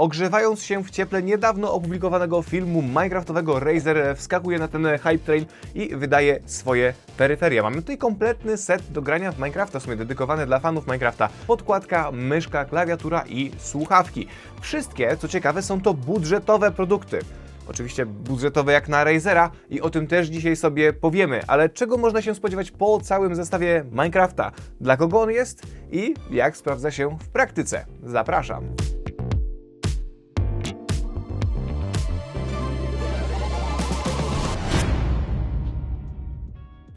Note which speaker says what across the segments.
Speaker 1: Ogrzewając się w cieple niedawno opublikowanego filmu Minecraftowego, Razer wskakuje na ten hype train i wydaje swoje peryferia. Mamy tutaj kompletny set do grania w Minecrafta, w sumie dedykowany dla fanów Minecrafta. Podkładka, myszka, klawiatura i słuchawki. Wszystkie, co ciekawe, są to budżetowe produkty. Oczywiście budżetowe jak na Razera i o tym też dzisiaj sobie powiemy, ale czego można się spodziewać po całym zestawie Minecrafta? Dla kogo on jest i jak sprawdza się w praktyce? Zapraszam.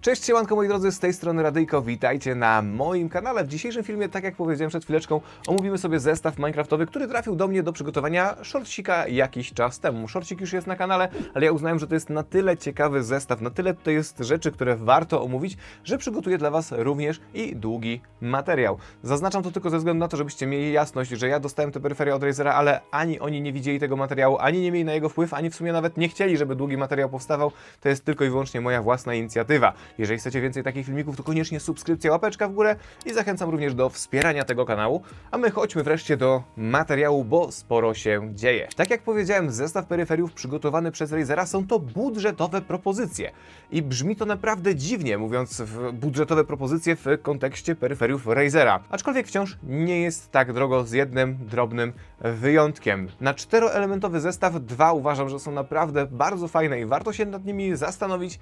Speaker 1: Cześć, siemanko moi drodzy, z tej strony Radyjko, witajcie na moim kanale. W dzisiejszym filmie, tak jak powiedziałem przed chwileczką, omówimy sobie zestaw Minecraftowy, który trafił do mnie do przygotowania shortsika jakiś czas temu. Shortsik już jest na kanale, ale ja uznałem, że to jest na tyle ciekawy zestaw, na tyle to jest rzeczy, które warto omówić, że przygotuję dla Was również i długi materiał. Zaznaczam to tylko ze względu na to, żebyście mieli jasność, że ja dostałem te peryferia od Razera, ale ani oni nie widzieli tego materiału, ani nie mieli na jego wpływ, ani w sumie nawet nie chcieli, żeby długi materiał powstawał. To jest tylko i wyłącznie moja własna inicjatywa. Jeżeli chcecie więcej takich filmików, to koniecznie subskrypcja, łapeczka w górę i zachęcam również do wspierania tego kanału. A my chodźmy wreszcie do materiału, bo sporo się dzieje. Tak jak powiedziałem, zestaw peryferiów przygotowany przez Razera są to budżetowe propozycje. I brzmi to naprawdę dziwnie, mówiąc budżetowe propozycje w kontekście peryferiów Razera. Aczkolwiek wciąż nie jest tak drogo z jednym drobnym wyjątkiem. Na czteroelementowy zestaw dwa uważam, że są naprawdę bardzo fajne i warto się nad nimi zastanowić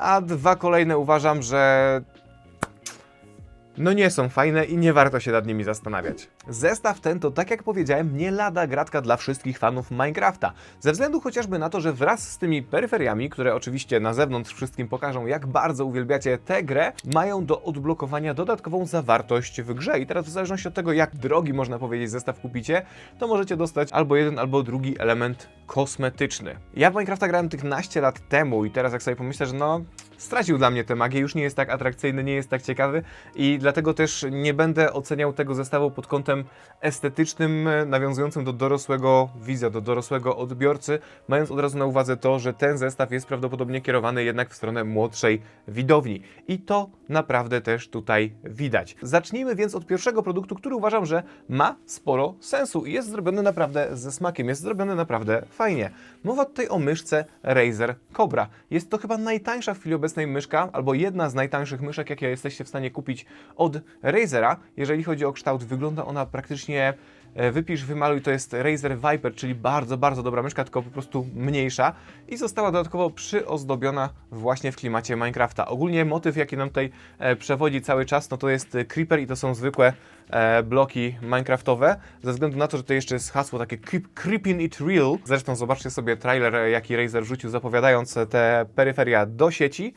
Speaker 1: a dwa kolejne uważam, że no nie są fajne i nie warto się nad nimi zastanawiać. Zestaw ten to, tak jak powiedziałem, nie lada gratka dla wszystkich fanów Minecrafta. Ze względu chociażby na to, że wraz z tymi peryferiami, które oczywiście na zewnątrz wszystkim pokażą, jak bardzo uwielbiacie tę grę, mają do odblokowania dodatkową zawartość w grze. I teraz w zależności od tego, jak drogi można powiedzieć zestaw kupicie, to możecie dostać albo jeden, albo drugi element kosmetyczny. Ja w Minecrafta grałem tych naście lat temu i teraz jak sobie pomyślę, że no stracił dla mnie tę magię, już nie jest tak atrakcyjny, nie jest tak ciekawy i dlatego też nie będę oceniał tego zestawu pod kątem estetycznym, nawiązującym do dorosłego widza, do dorosłego odbiorcy, mając od razu na uwadze to, że ten zestaw jest prawdopodobnie kierowany jednak w stronę młodszej widowni. I to naprawdę też tutaj widać. Zacznijmy więc od pierwszego produktu, który uważam, że ma sporo sensu i jest zrobiony naprawdę ze smakiem, jest zrobiony naprawdę fajnie. Mowa tutaj o myszce Razer Cobra. Jest to chyba najtańsza w chwili obecnej myszka, albo jedna z najtańszych myszek, jakie jesteście w stanie kupić od Razera. Jeżeli chodzi o kształt, wygląda ona praktycznie wypisz, wymaluj, to jest Razer Viper, czyli bardzo, bardzo dobra myszka, tylko po prostu mniejsza i została dodatkowo przyozdobiona właśnie w klimacie Minecrafta. Ogólnie motyw, jaki nam tutaj e, przewodzi cały czas, no to jest e, Creeper i to są zwykłe e, bloki Minecraftowe, ze względu na to, że to jeszcze jest hasło takie Creeping It Real. Zresztą zobaczcie sobie trailer, e, jaki Razer wrzucił, zapowiadając e, te peryferia do sieci.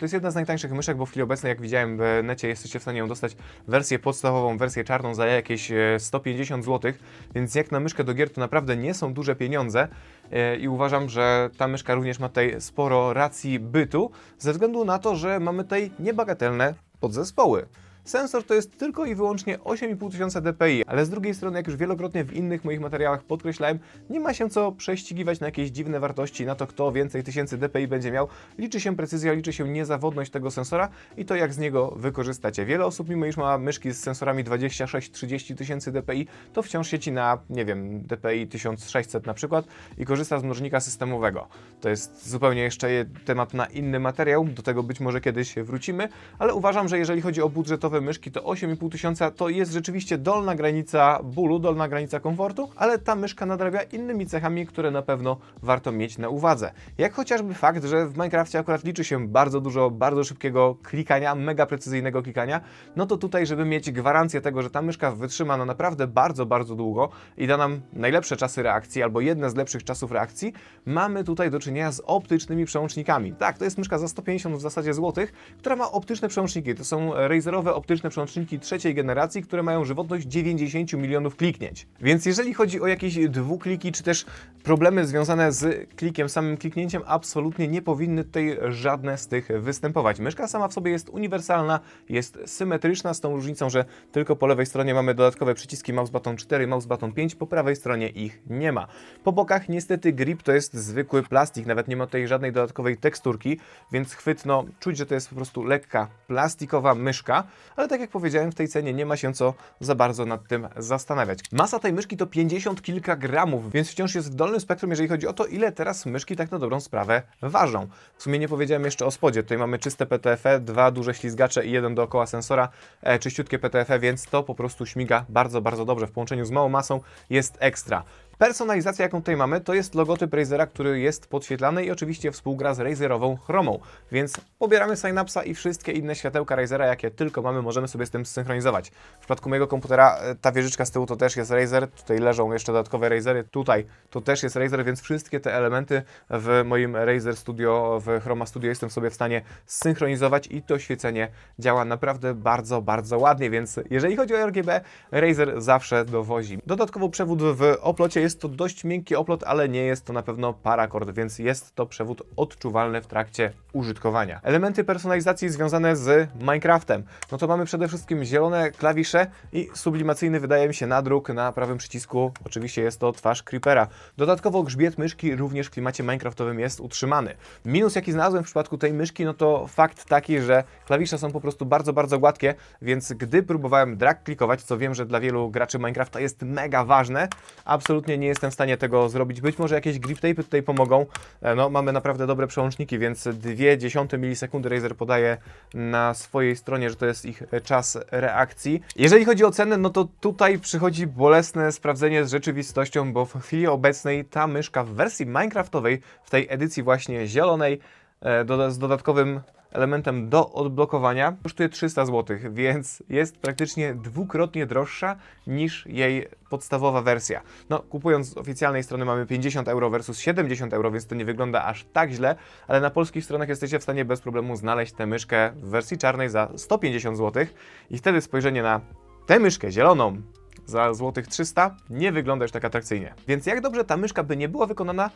Speaker 1: To jest jedna z najtańszych myszek, bo w chwili obecnej, jak widziałem w necie, jesteście w stanie ją dostać wersję podstawową, wersję czarną za jakieś e, 150 zł, więc jak na myszkę do gier to naprawdę nie są duże pieniądze e, i uważam, że ta myszka również ma tutaj sporo racji bytu, ze względu na to, że mamy tutaj niebagatelne podzespoły. Sensor to jest tylko i wyłącznie 8500 dpi, ale z drugiej strony, jak już wielokrotnie w innych moich materiałach podkreślałem, nie ma się co prześcigiwać na jakieś dziwne wartości, na to kto więcej tysięcy dpi będzie miał. Liczy się precyzja, liczy się niezawodność tego sensora i to jak z niego wykorzystacie. Wiele osób, mimo iż ma myszki z sensorami 26-30 tysięcy dpi, to wciąż sieci na, nie wiem, dpi 1600 na przykład i korzysta z mnożnika systemowego. To jest zupełnie jeszcze je- temat na inny materiał, do tego być może kiedyś wrócimy, ale uważam, że jeżeli chodzi o budżetowe myszki, to 8,5 tysiąca to jest rzeczywiście dolna granica bólu, dolna granica komfortu, ale ta myszka nadrabia innymi cechami, które na pewno warto mieć na uwadze. Jak chociażby fakt, że w Minecrafcie akurat liczy się bardzo dużo, bardzo szybkiego klikania, mega precyzyjnego klikania, no to tutaj, żeby mieć gwarancję tego, że ta myszka wytrzyma na naprawdę bardzo, bardzo długo i da nam najlepsze czasy reakcji, albo jedne z lepszych czasów reakcji, mamy tutaj do czynienia z optycznymi przełącznikami. Tak, to jest myszka za 150 w zasadzie złotych, która ma optyczne przełączniki. To są razerowe optyczne przełączniki trzeciej generacji, które mają żywotność 90 milionów kliknięć. Więc jeżeli chodzi o jakieś dwukliki, czy też problemy związane z klikiem, samym kliknięciem, absolutnie nie powinny tutaj żadne z tych występować. Myszka sama w sobie jest uniwersalna, jest symetryczna, z tą różnicą, że tylko po lewej stronie mamy dodatkowe przyciski mouse button 4, mouse button 5, po prawej stronie ich nie ma. Po bokach niestety grip to jest zwykły plastik, nawet nie ma tutaj żadnej dodatkowej teksturki, więc chwyt, no czuć, że to jest po prostu lekka plastikowa myszka, ale tak jak powiedziałem, w tej cenie nie ma się co za bardzo nad tym zastanawiać. Masa tej myszki to 50 kilka gramów, więc wciąż jest w dolnym spektrum, jeżeli chodzi o to, ile teraz myszki tak na dobrą sprawę ważą. W sumie nie powiedziałem jeszcze o spodzie. Tutaj mamy czyste PTFE, dwa duże ślizgacze i jeden dookoła sensora, e, czyściutkie PTFE, więc to po prostu śmiga bardzo, bardzo dobrze. W połączeniu z małą masą jest ekstra. Personalizacja, jaką tutaj mamy, to jest logotyp Razera, który jest podświetlany i oczywiście współgra z Razerową chromą, więc pobieramy Synapsa i wszystkie inne światełka Razera, jakie tylko mamy, możemy sobie z tym zsynchronizować. W przypadku mojego komputera e, ta wieżyczka z tyłu to też jest Razer, tutaj leżą jeszcze dodatkowe Razery, tutaj to też jest Razer, więc wszystkie te elementy w moim Razer Studio, w Chroma Studio jestem sobie w stanie zsynchronizować i to świecenie działa naprawdę bardzo, bardzo ładnie, więc jeżeli chodzi o RGB, Razer zawsze dowozi. Dodatkowo przewód w oplocie jest to dość miękki oplot, ale nie jest to na pewno paracord, więc jest to przewód odczuwalny w trakcie użytkowania. Elementy personalizacji związane z Minecraftem. No to mamy przede wszystkim zielone klawisze i sublimacyjny wydaje mi się nadruk na prawym przycisku. Oczywiście jest to twarz Creepera. Dodatkowo grzbiet myszki również w klimacie Minecraftowym jest utrzymany. Minus jaki znalazłem w przypadku tej myszki, no to fakt taki, że klawisze są po prostu bardzo, bardzo gładkie, więc gdy próbowałem drag klikować, co wiem, że dla wielu graczy Minecrafta jest mega ważne, absolutnie nie jestem w stanie tego zrobić. Być może jakieś grip tape tutaj pomogą. E, No, mamy naprawdę dobre przełączniki, więc 0,2 milisekundy Razer podaje na swojej stronie, że to jest ich czas reakcji. Jeżeli chodzi o cenę, no to tutaj przychodzi bolesne sprawdzenie z rzeczywistością, bo w chwili obecnej ta myszka w wersji Minecraftowej, w tej edycji właśnie zielonej, e, z dodatkowym elementem do odblokowania kosztuje 300 zł, więc jest praktycznie dwukrotnie droższa niż jej podstawowa wersja. No, kupując z oficjalnej strony mamy 50 euro versus 70 euro, więc to nie wygląda aż tak źle, ale na polskich stronach jesteście w stanie bez problemu znaleźć tę myszkę w wersji czarnej za 150 zł i wtedy spojrzenie na tę myszkę zieloną za złotych 300 nie wygląda już tak atrakcyjnie. Więc jak dobrze ta myszka by nie była wykonana,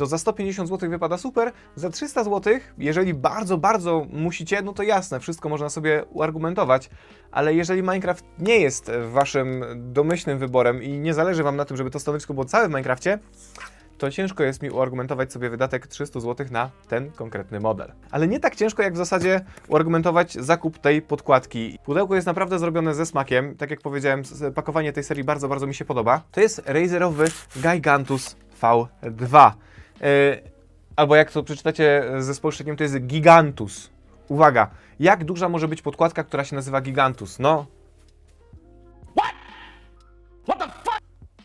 Speaker 1: to za 150 zł wypada super, za 300 zł, jeżeli bardzo, bardzo musicie, no to jasne, wszystko można sobie uargumentować, ale jeżeli Minecraft nie jest waszym domyślnym wyborem i nie zależy wam na tym, żeby to stanowisko było całe w Minecrafcie, to ciężko jest mi uargumentować sobie wydatek 300 zł na ten konkretny model. Ale nie tak ciężko, jak w zasadzie uargumentować zakup tej podkładki. Pudełko jest naprawdę zrobione ze smakiem. Tak jak powiedziałem, pakowanie tej serii bardzo, bardzo mi się podoba. To jest Razerowy Gigantus V2. Yy, albo jak to przeczytacie ze spolszczeniem, to jest Gigantus. Uwaga, jak duża może być podkładka, która się nazywa Gigantus? No...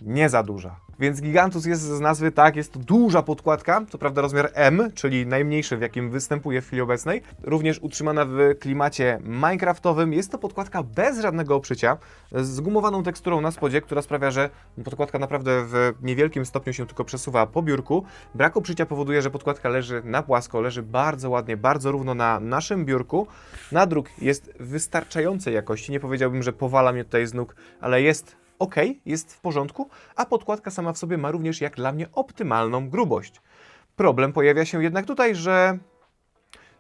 Speaker 1: Nie za duża. Więc Gigantus jest z nazwy tak, jest to duża podkładka, co prawda rozmiar M, czyli najmniejszy w jakim występuje w chwili obecnej. Również utrzymana w klimacie Minecraftowym. Jest to podkładka bez żadnego oprzycia, z gumowaną teksturą na spodzie, która sprawia, że podkładka naprawdę w niewielkim stopniu się tylko przesuwa po biurku. Brak oprzycia powoduje, że podkładka leży na płasko, leży bardzo ładnie, bardzo równo na naszym biurku. Nadruk jest wystarczającej jakości, nie powiedziałbym, że powala mnie tutaj z nóg, ale jest ok, jest w porządku, a podkładka sama w sobie ma również jak dla mnie optymalną grubość. Problem pojawia się jednak tutaj, że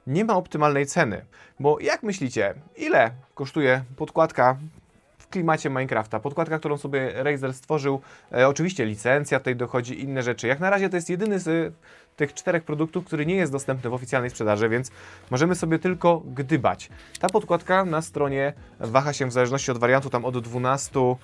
Speaker 1: nie ma optymalnej ceny. Bo jak myślicie, ile kosztuje podkładka w klimacie Minecrafta? Podkładka, którą sobie Razer stworzył, e, oczywiście licencja tutaj dochodzi, inne rzeczy. Jak na razie to jest jedyny z e, tych czterech produktów, który nie jest dostępny w oficjalnej sprzedaży, więc możemy sobie tylko gdybać. Ta podkładka na stronie waha się w zależności od wariantu tam od 12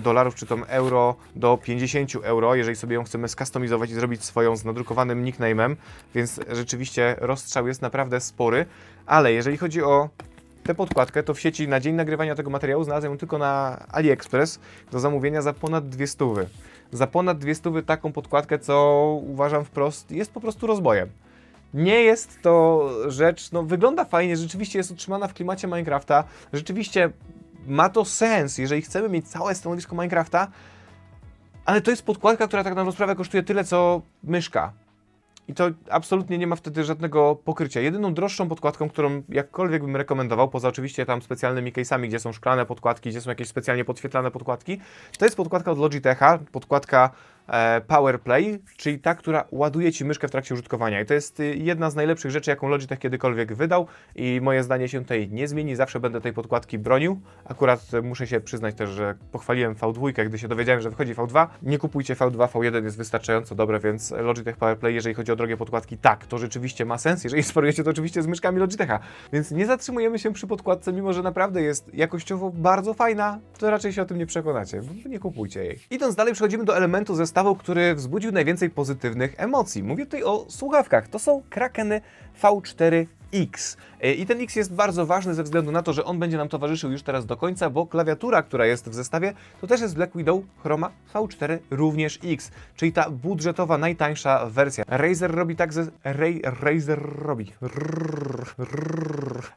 Speaker 1: dolarów czy tam euro do 50 euro, jeżeli sobie ją chcemy skustomizować i zrobić swoją z nadrukowanym nickname'em, więc rzeczywiście rozstrzał jest naprawdę spory, ale jeżeli chodzi o tę podkładkę, to w sieci na dzień nagrywania tego materiału znalazłem tylko na AliExpress do zamówienia za ponad 200. Za ponad 200 taką podkładkę, co uważam wprost jest po prostu rozbojem. Nie jest to rzecz, no wygląda fajnie, rzeczywiście jest utrzymana w klimacie Minecrafta, rzeczywiście ma to sens, jeżeli chcemy mieć całe stanowisko Minecrafta, ale to jest podkładka, która tak na sprawę kosztuje tyle, co myszka. I to absolutnie nie ma wtedy żadnego pokrycia. Jedyną droższą podkładką, którą jakkolwiek bym rekomendował, poza oczywiście tam specjalnymi case'ami, gdzie są szklane podkładki, gdzie są jakieś specjalnie podświetlane podkładki, to jest podkładka od Logitecha, podkładka PowerPlay, czyli ta, która ładuje Ci myszkę w trakcie użytkowania. I to jest y, jedna z najlepszych rzeczy, jaką Logitech kiedykolwiek wydał i moje zdanie się tutaj nie zmieni. Zawsze będę tej podkładki bronił. Akurat e, muszę się przyznać też, że pochwaliłem V2, gdy się dowiedziałem, że wychodzi V2. Nie kupujcie V2, V1 jest wystarczająco dobre, więc Logitech PowerPlay, jeżeli chodzi o drogie podkładki, tak, to rzeczywiście ma sens. Jeżeli sparujecie to oczywiście z myszkami Logitecha. Więc nie zatrzymujemy się przy podkładce, mimo że naprawdę jest jakościowo bardzo fajna, to raczej się o tym nie przekonacie. Nie kupujcie jej. Idąc dalej, przechodzimy do elementu zestawu, który wzbudził najwięcej pozytywnych emocji. Mówię tutaj o słuchawkach. To są Krakeny V4 X. E, I ten X jest bardzo ważny ze względu na to, że on będzie nam towarzyszył już teraz do końca, bo klawiatura, która jest w zestawie, to też jest Black Widow Chroma V4 również X, czyli ta budżetowa, najtańsza wersja. Razer robi tak ze... Ray, Razer robi...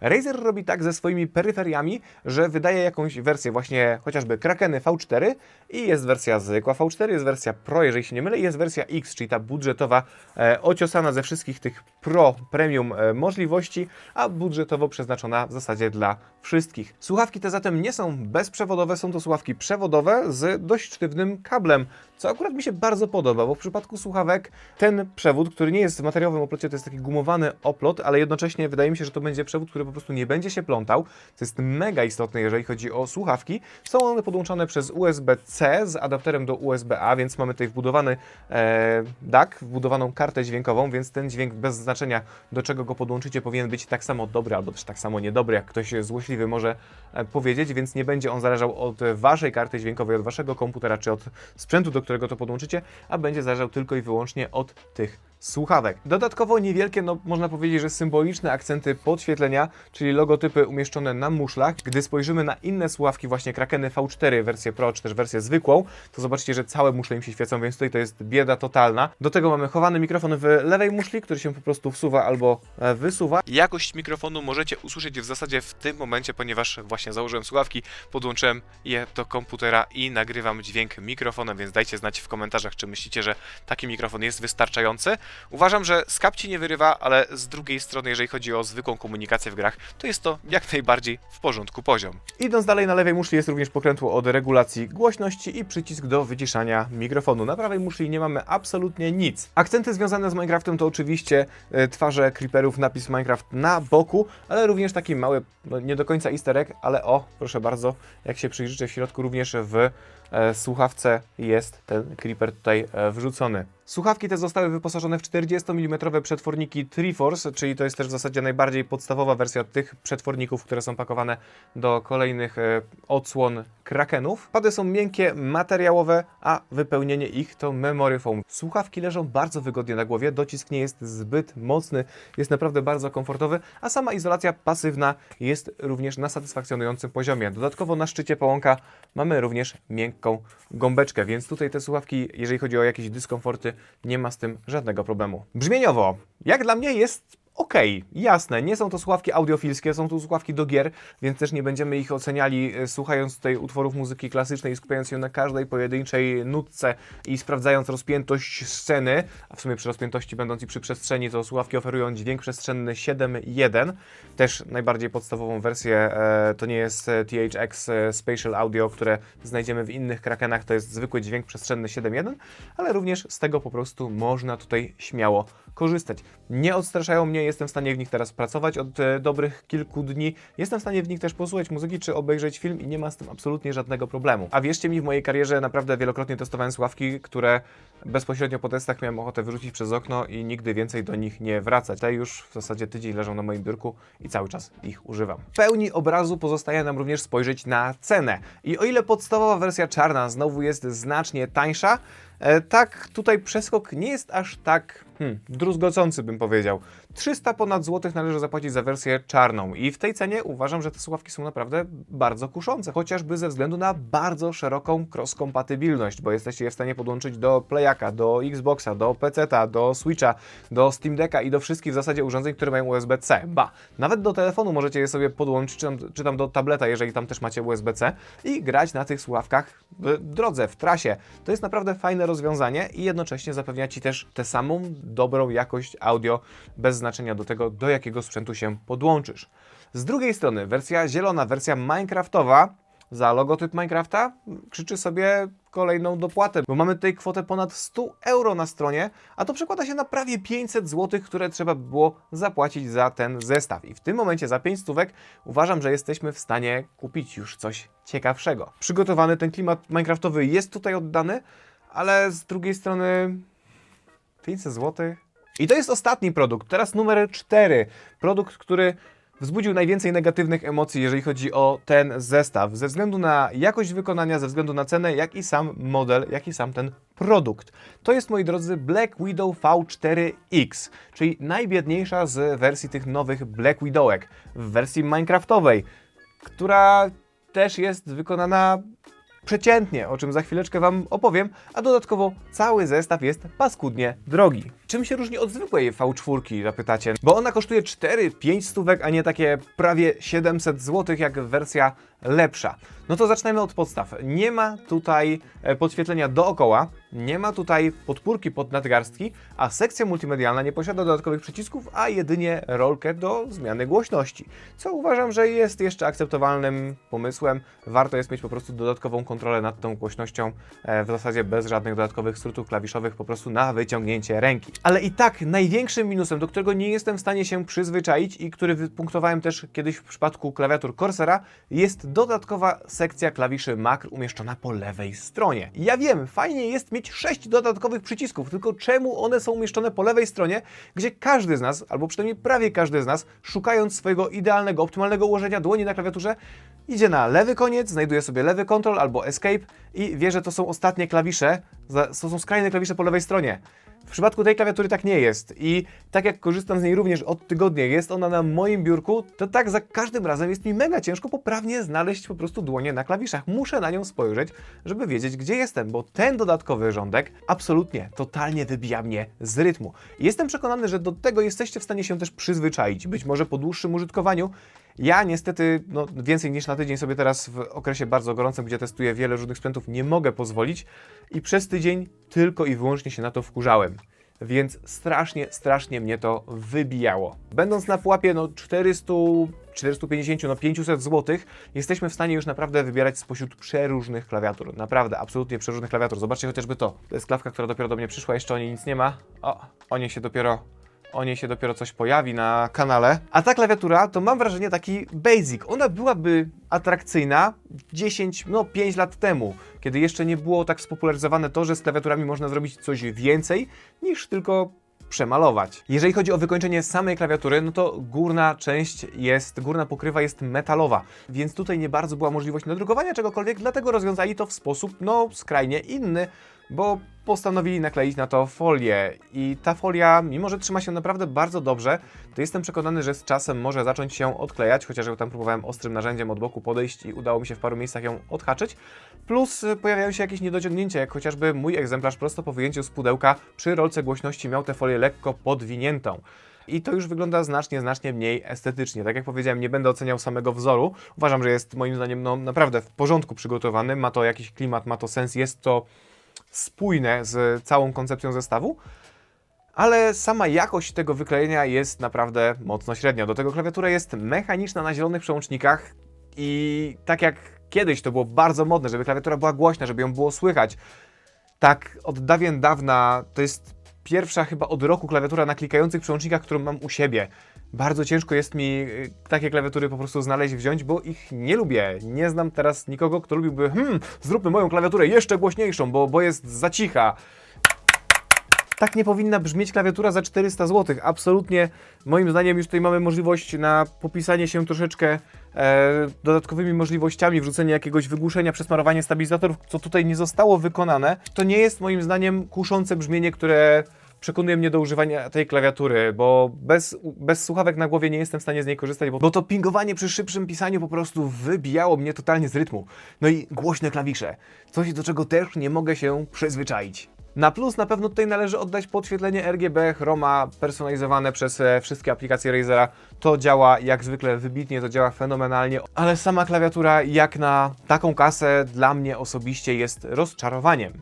Speaker 1: Razer robi tak ze swoimi peryferiami, że wydaje jakąś wersję właśnie chociażby Krakeny V4 i jest wersja zwykła V4, jest wersja Pro, jeżeli się nie mylę, i jest wersja X, czyli ta budżetowa, e, ociosana ze wszystkich tych Pro, Premium e, możliwości, a budżetowo przeznaczona w zasadzie dla wszystkich. Słuchawki te zatem nie są bezprzewodowe, są to słuchawki przewodowe z dość sztywnym kablem, co akurat mi się bardzo podoba, bo w przypadku słuchawek ten przewód, który nie jest w materiałowym oplocie, to jest taki gumowany oplot, ale jednocześnie wydaje mi się, że to będzie przewód, który po prostu nie będzie się plątał, co jest mega istotne, jeżeli chodzi o słuchawki. Są one podłączone przez USB-C z adapterem do USB-A, więc mamy tutaj wbudowany e, DAC, wbudowaną kartę dźwiękową, więc ten dźwięk bez znaczenia do czego go podłączycie powinien być tak samo dobry, albo też tak samo niedobry, jak ktoś złośliwy może e, powiedzieć, więc nie będzie on zależał od waszej karty dźwiękowej, od waszego komputera, czy od sprzętu, do którego to podłączycie, a będzie zależał tylko i wyłącznie od tych słuchawek. Dodatkowo niewielkie, no można powiedzieć, że symboliczne akcenty podświetlenia, czyli logotypy umieszczone na muszlach. Gdy spojrzymy na inne słuchawki, właśnie Krakeny V4, wersję Pro, czy też wersję zwykłą, to zobaczycie, że całe muszle im się świecą, więc tutaj to jest bieda totalna. Do tego mamy chowany mikrofon w lewej muszli, który się po prostu wsuwa albo e, wysuwa. Jakość mikrofonu możecie usłyszeć w zasadzie w tym momencie, ponieważ właśnie założyłem słuchawki, podłączyłem je do komputera i nagrywam dźwięk mikrofonem, więc dajcie znać w komentarzach, czy myślicie, że taki mikrofon jest wystarczający. Uważam, że z nie wyrywa, ale z drugiej strony, jeżeli chodzi o zwykłą komunikację w grach, to jest to jak najbardziej w porządku poziom. Idąc dalej, na lewej muszli jest również pokrętło od regulacji głośności i przycisk do wyciszania mikrofonu. Na prawej muszli nie mamy absolutnie nic. Akcenty związane z Minecraftem to oczywiście e, twarze creeperów, napis Minecraft na boku, ale również taki mały, no nie do końca easter egg, ale o, proszę bardzo, jak się przyjrzycie w środku również w słuchawce jest ten creeper tutaj e, wrzucony. Słuchawki te zostały wyposażone w 40 mm przetworniki Triforce, czyli to jest też w zasadzie najbardziej podstawowa wersja tych przetworników, które są pakowane do kolejnych e, odsłon Krakenów. Pady są miękkie, materiałowe, a wypełnienie ich to memory foam. Słuchawki leżą bardzo wygodnie na głowie, docisk nie jest zbyt mocny, jest naprawdę bardzo komfortowy, a sama izolacja pasywna jest również na satysfakcjonującym poziomie. Dodatkowo na szczycie połąka mamy również miękką gąbeczkę, więc tutaj te słuchawki, jeżeli chodzi o jakieś dyskomforty, nie ma z tym żadnego problemu. Brzmieniowo, jak dla mnie jest Okej, jasne, nie są to słuchawki audiofilskie, są to słuchawki do gier, więc też nie będziemy ich oceniali e, słuchając tutaj utworów muzyki klasycznej, skupiając się na każdej pojedynczej nutce i sprawdzając rozpiętość sceny, a w sumie przy rozpiętości będąc i przy przestrzeni, to słuchawki oferują dźwięk przestrzenny 7.1, też najbardziej podstawową wersję, e, to nie jest e, THX Spatial Audio, które znajdziemy w innych Krakenach, to jest zwykły dźwięk przestrzenny 7.1, ale również z tego po prostu można tutaj śmiało korzystać. Nie odstraszają mnie, jestem w stanie w nich teraz pracować od e, dobrych kilku dni. Jestem w stanie w nich też posłuchać muzyki czy obejrzeć film i nie ma z tym absolutnie żadnego problemu. A wierzcie mi, w mojej karierze naprawdę wielokrotnie testowałem słuchawki, które bezpośrednio po testach miałem ochotę wyrzucić przez okno i nigdy więcej do nich nie wracać. Te już w zasadzie tydzień leżą na moim biurku i cały czas ich używam. W pełni obrazu pozostaje nam również spojrzeć na cenę. I o ile podstawowa wersja czarna znowu jest znacznie tańsza, tak, tutaj przeskok nie jest aż tak hmm, druzgocący, bym powiedział. 300 ponad złotych należy zapłacić za wersję czarną i w tej cenie uważam, że te słuchawki są naprawdę bardzo kuszące, chociażby ze względu na bardzo szeroką cross-kompatybilność, bo jesteście je w stanie podłączyć do Playaka, do Xboxa, do PC-ta, do Switcha, do Steam Decka i do wszystkich w zasadzie urządzeń, które mają USB-C. Ba, nawet do telefonu możecie je sobie podłączyć, czy tam, czy tam do tableta, jeżeli tam też macie USB-C i grać na tych słuchawkach w drodze, w trasie. To jest naprawdę fajne rozwiązanie i jednocześnie zapewnia Ci też tę samą dobrą jakość audio bez znaczenia do tego, do jakiego sprzętu się podłączysz. Z drugiej strony wersja zielona, wersja Minecraftowa za logotyp Minecrafta krzyczy sobie kolejną dopłatę, bo mamy tutaj kwotę ponad 100 euro na stronie, a to przekłada się na prawie 500 zł, które trzeba by było zapłacić za ten zestaw. I w tym momencie za 5 stówek uważam, że jesteśmy w stanie kupić już coś ciekawszego. Przygotowany ten klimat Minecraftowy jest tutaj oddany, ale z drugiej strony 500 zł. I to jest ostatni produkt, teraz numer 4. Produkt, który wzbudził najwięcej negatywnych emocji, jeżeli chodzi o ten zestaw, ze względu na jakość wykonania, ze względu na cenę, jak i sam model, jak i sam ten produkt. To jest, moi drodzy, Black Widow V4X, czyli najbiedniejsza z wersji tych nowych Black Widowek w wersji Minecraftowej, która też jest wykonana przeciętnie, o czym za chwileczkę Wam opowiem, a dodatkowo cały zestaw jest paskudnie drogi. Czym się różni od zwykłej V4, zapytacie? Bo ona kosztuje 4-5 stówek, a nie takie prawie 700 zł jak wersja lepsza. No to zaczynamy od podstaw. Nie ma tutaj e, podświetlenia dookoła, nie ma tutaj podpórki pod nadgarstki, a sekcja multimedialna nie posiada dodatkowych przycisków, a jedynie rolkę do zmiany głośności. Co uważam, że jest jeszcze akceptowalnym pomysłem. Warto jest mieć po prostu dodatkową kontrolę nad tą głośnością, e, w zasadzie bez żadnych dodatkowych skrótów klawiszowych, po prostu na wyciągnięcie ręki. Ale i tak największym minusem, do którego nie jestem w stanie się przyzwyczaić i który wypunktowałem też kiedyś w przypadku klawiatur Corsera, jest dodatkowa sekcja klawiszy makr umieszczona po lewej stronie. Ja wiem, fajnie jest mieć 6 dodatkowych przycisków, tylko czemu one są umieszczone po lewej stronie, gdzie każdy z nas, albo przynajmniej prawie każdy z nas, szukając swojego idealnego, optymalnego ułożenia dłoni na klawiaturze, idzie na lewy koniec, znajduje sobie lewy control albo escape i wie, że to są ostatnie klawisze, to są skrajne klawisze po lewej stronie. W przypadku tej klawiatury tak nie jest i tak jak korzystam z niej również od tygodnia, jest ona na moim biurku, to tak za każdym razem jest mi mega ciężko poprawnie znaleźć po prostu dłonie na klawiszach. Muszę na nią spojrzeć, żeby wiedzieć gdzie jestem, bo ten dodatkowy rządek absolutnie, totalnie wybija mnie z rytmu. Jestem przekonany, że do tego jesteście w stanie się też przyzwyczaić, być może po dłuższym użytkowaniu. Ja niestety, no, więcej niż na tydzień sobie teraz w okresie bardzo gorącym, gdzie testuję wiele różnych sprzętów, nie mogę pozwolić i przez tydzień tylko i wyłącznie się na to wkurzałem. Więc strasznie, strasznie mnie to wybijało. Będąc na pułapie no 400, 450, no 500 zł, jesteśmy w stanie już naprawdę wybierać spośród przeróżnych klawiatur. Naprawdę, absolutnie przeróżnych klawiatur. Zobaczcie chociażby to. To jest klawka, która dopiero do mnie przyszła, jeszcze o niej nic nie ma. O, o niej się dopiero o niej się dopiero coś pojawi na kanale. A ta klawiatura to mam wrażenie taki basic. Ona byłaby atrakcyjna 10, no 5 lat temu, kiedy jeszcze nie było tak spopularyzowane to, że z klawiaturami można zrobić coś więcej niż tylko przemalować. Jeżeli chodzi o wykończenie samej klawiatury, no to górna część jest, górna pokrywa jest metalowa, więc tutaj nie bardzo była możliwość nadrukowania czegokolwiek, dlatego rozwiązali to w sposób, no, skrajnie inny, bo postanowili nakleić na to folię i ta folia, mimo że trzyma się naprawdę bardzo dobrze, to jestem przekonany, że z czasem może zacząć się odklejać, chociaż ja tam próbowałem ostrym narzędziem od boku podejść i udało mi się w paru miejscach ją odhaczyć. Plus y, pojawiają się jakieś niedociągnięcia, jak chociażby mój egzemplarz prosto po wyjęciu z pudełka przy rolce głośności miał tę folię lekko podwiniętą. I to już wygląda znacznie, znacznie mniej estetycznie. Tak jak powiedziałem, nie będę oceniał samego wzoru. Uważam, że jest moim zdaniem no, naprawdę w porządku przygotowany. Ma to jakiś klimat, ma to sens, jest to spójne z całą koncepcją zestawu, ale sama jakość tego wyklejenia jest naprawdę mocno średnia. Do tego klawiatura jest mechaniczna na zielonych przełącznikach i tak jak kiedyś to było bardzo modne, żeby klawiatura była głośna, żeby ją było słychać, tak od dawien dawna to jest pierwsza chyba od roku klawiatura na klikających przełącznikach, którą mam u siebie. Bardzo ciężko jest mi y, takie klawiatury po prostu znaleźć, wziąć, bo ich nie lubię. Nie znam teraz nikogo, kto lubiłby, hmm, zróbmy moją klawiaturę jeszcze głośniejszą, bo, bo jest za cicha. Tak nie powinna brzmieć klawiatura za 400 zł. Absolutnie, moim zdaniem, już tutaj mamy możliwość na popisanie się troszeczkę e, dodatkowymi możliwościami, wrzucenie jakiegoś wygłuszenia, przesmarowanie stabilizatorów, co tutaj nie zostało wykonane. To nie jest moim zdaniem kuszące brzmienie, które przekonuje mnie do używania tej klawiatury, bo bez, bez słuchawek na głowie nie jestem w stanie z niej korzystać, bo, bo to pingowanie przy szybszym pisaniu po prostu wybijało mnie totalnie z rytmu. No i głośne klawisze. Coś, do czego też nie mogę się przyzwyczaić. Na plus na pewno tutaj należy oddać podświetlenie RGB Chroma personalizowane przez e, wszystkie aplikacje Razera. To działa jak zwykle wybitnie, to działa fenomenalnie, ale sama klawiatura jak na taką kasę dla mnie osobiście jest rozczarowaniem.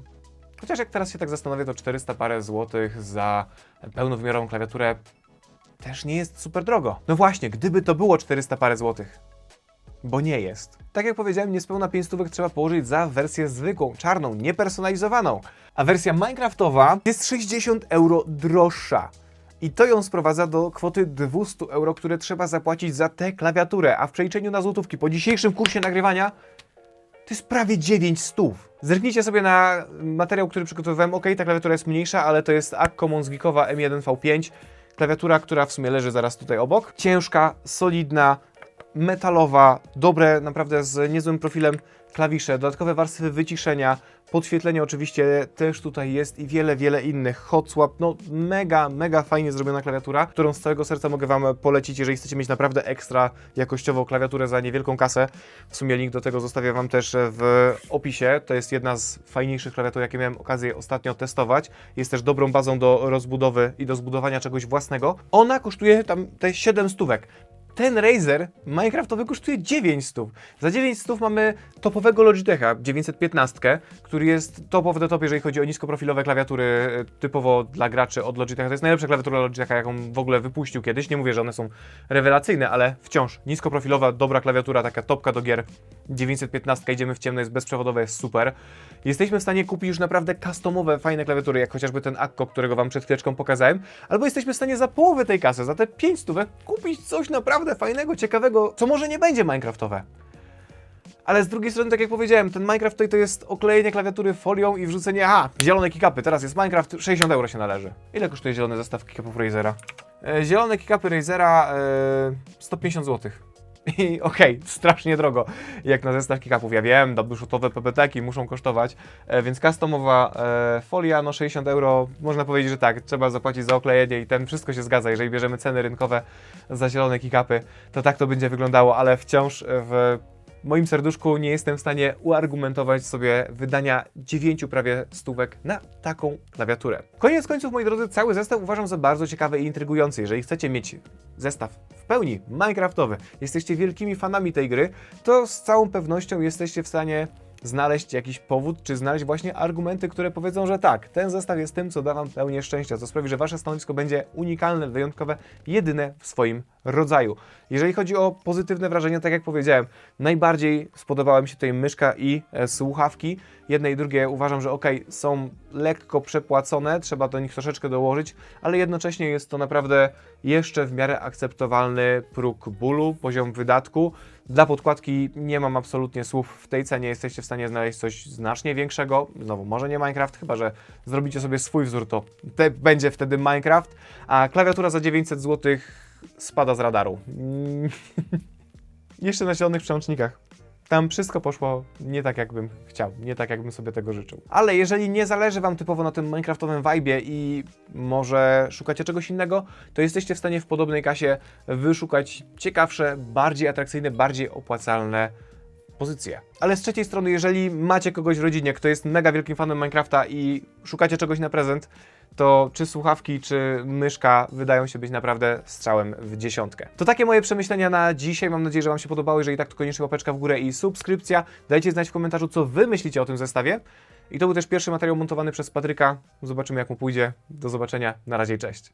Speaker 1: Chociaż jak teraz się tak zastanowię, to 400 parę złotych za pełnowymiarową klawiaturę też nie jest super drogo. No właśnie, gdyby to było 400 parę złotych. Bo nie jest. Tak jak powiedziałem, niespełna 5 stówek trzeba położyć za wersję zwykłą, czarną, niepersonalizowaną. A wersja Minecraftowa jest 60 euro droższa. I to ją sprowadza do kwoty 200 euro, które trzeba zapłacić za tę klawiaturę. A w przeliczeniu na złotówki po dzisiejszym kursie nagrywania to jest prawie 9 stów. Zerknijcie sobie na materiał, który przygotowywałem. Ok, ta klawiatura jest mniejsza, ale to jest Acco Monsgeekowa M1V5. Klawiatura, która w sumie leży zaraz tutaj obok. Ciężka, solidna, metalowa, dobre, naprawdę z niezłym profilem klawisze, dodatkowe warstwy wyciszenia, podświetlenie oczywiście też tutaj jest i wiele, wiele innych. Hot swap, no mega, mega fajnie zrobiona klawiatura, którą z całego serca mogę Wam polecić, jeżeli chcecie mieć naprawdę ekstra jakościową klawiaturę za niewielką kasę. W sumie link do tego zostawię Wam też w opisie. To jest jedna z fajniejszych klawiatur, jakie miałem okazję ostatnio testować. Jest też dobrą bazą do rozbudowy i do zbudowania czegoś własnego. Ona kosztuje tam te 7 stówek ten Razer Minecraftowy kosztuje 900. Za 900 mamy topowego Logitecha 915, który jest top of top, jeżeli chodzi o niskoprofilowe klawiatury e, typowo dla graczy od Logitecha. To jest najlepsza klawiatura Logitecha, jaką w ogóle wypuścił kiedyś. Nie mówię, że one są rewelacyjne, ale wciąż niskoprofilowa, dobra klawiatura, taka topka do gier. 915, idziemy w ciemno, jest bezprzewodowe, jest super. Jesteśmy w stanie kupić już naprawdę customowe, fajne klawiatury, jak chociażby ten Akko, którego Wam przed chwileczką pokazałem, albo jesteśmy w stanie za połowę tej kasy, za te 5 stówek kupić coś naprawdę fajnego, ciekawego, co może nie będzie Minecraftowe. Ale z drugiej strony, tak jak powiedziałem, ten Minecraft tutaj to jest oklejenie klawiatury folią i wrzucenie, aha, zielone kickupy, teraz jest Minecraft, 60 euro się należy. Ile kosztuje zielony zestaw kickupów Razera? E, zielone kickupy Razera, e, 150 zł. I okej, strasznie drogo, jak na zestaw kickupów. Ja wiem, double-shootowe PPT-ki muszą kosztować, e, więc customowa e, folia, no 60 euro, można powiedzieć, że tak, trzeba zapłacić za oklejenie i ten wszystko się zgadza. Jeżeli bierzemy ceny rynkowe za zielone kickupy, to tak to będzie wyglądało, ale wciąż w moim serduszku nie jestem w stanie uargumentować sobie wydania 9 prawie stówek na taką klawiaturę. Koniec końców, moi drodzy, cały zestaw uważam za bardzo ciekawy i intrygujący. Jeżeli chcecie mieć zestaw w pełni Minecraftowy, jesteście wielkimi fanami tej gry, to z całą pewnością jesteście w stanie znaleźć jakiś powód, czy znaleźć właśnie argumenty, które powiedzą, że tak, ten zestaw jest tym, co da Wam pełnię szczęścia, co sprawi, że Wasze stanowisko będzie unikalne, wyjątkowe, jedyne w swoim rodzaju. Jeżeli chodzi o pozytywne wrażenia, tak jak powiedziałem, najbardziej spodobała mi się tutaj myszka i e, słuchawki. Jedne i drugie uważam, że ok, są lekko przepłacone, trzeba do nich troszeczkę dołożyć, ale jednocześnie jest to naprawdę jeszcze w miarę akceptowalny próg bólu, poziom wydatku. Dla podkładki nie mam absolutnie słów w tej cenie, jesteście w stanie znaleźć coś znacznie większego. Znowu, może nie Minecraft, chyba że zrobicie sobie swój wzór, to te, będzie wtedy Minecraft, a klawiatura za 900 zł spada z radaru. Jeszcze na zielonych przełącznikach. Tam wszystko poszło nie tak, jakbym chciał, nie tak, jakbym sobie tego życzył. Ale jeżeli nie zależy Wam typowo na tym Minecraftowym vibe i może szukacie czegoś innego, to jesteście w stanie w podobnej kasie wyszukać ciekawsze, bardziej atrakcyjne, bardziej opłacalne pozycje. Ale z trzeciej strony, jeżeli macie kogoś w rodzinie, kto jest mega wielkim fanem Minecrafta i szukacie czegoś na prezent, to czy słuchawki, czy myszka wydają się być naprawdę strzałem w dziesiątkę. To takie moje przemyślenia na dzisiaj. Mam nadzieję, że Wam się podobały. Jeżeli tak, to koniecznie łapeczka w górę i subskrypcja. Dajcie znać w komentarzu, co Wy myślicie o tym zestawie. I to był też pierwszy materiał montowany przez Patryka. Zobaczymy, jak mu pójdzie. Do zobaczenia. Na razie, cześć.